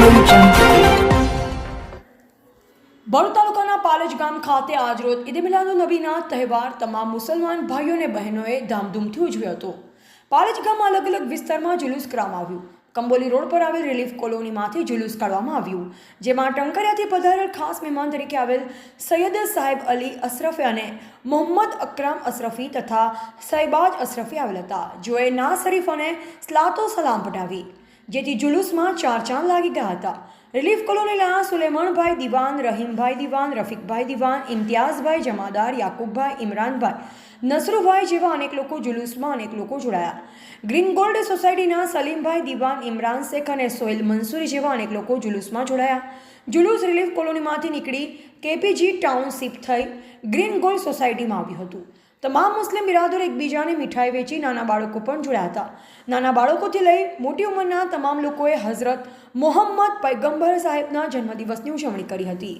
ભરૂચ તાલુકાના પાલેજ ગામ ખાતે આજરોજ ઈદ મિલાદુ નબીના તહેવાર તમામ મુસલમાન ભાઈઓ અને બહેનોએ ધામધૂમથી ઉજવ્યો હતો. પાલેજ ગામમાં અલગ અલગ વિસ્તારમાં જુલુસ કરવામાં આવ્યું. કંબોલી રોડ પર આવેલ રિલીફ કોલોનીમાંથી જુલુસ કાઢવામાં આવ્યું. જેમાં ટંકરિયાથી પધારેલ ખાસ મહેમાન તરીકે આવેલ સૈયદ સાહેબ અલી અશરફે અને મોહમ્મદ અકરામ અશરફી તથા સૈબાજ અશરફી આવેલ હતા. જોએ ના શરીફ અને સ્લાતો સલામ પઠાવી જેથી જુલુસમાં ચાર ચાંદ લાગી ગયા હતા. રિલીફ કોલોનીના સુલેમાનભાઈ દિવાન, રહીમભાઈ દિવાન, રફીકભાઈ દિવાન, ઇમ્તિયાઝભાઈ જમાદાર, યાકુબભાઈ, ઇમરાનભાઈ, નસરુભાઈ જેવા અનેક લોકો જુલુસમાં અનેક લોકો જોડાયા. ગ્રીન ગોલ્ડ સોસાયટીના સલીમભાઈ દિવાન, ઇમરાન શેખ અને સોહેલ મંસૂરી જેવા અનેક લોકો જુલુસમાં જોડાયા. જુલુસ રિલીફ કોલોનીમાંથી નીકળી કેપીજી ટાઉનશીપ થઈ ગ્રીન ગોલ્ડ સોસાયટીમાં આવ્યું હતું. તમામ મુસ્લિમ બિરાદરો એકબીજાને મીઠાઈ વેચી નાના બાળકો પણ જોડાયા હતા. નાના બાળકોથી લઈ મોટી ઉંમરના તમામ લોકોએ હઝરત મોહમ્મદ પૈગંબર સાહેબના જન્મદિવસની ઉજવણી કરી હતી.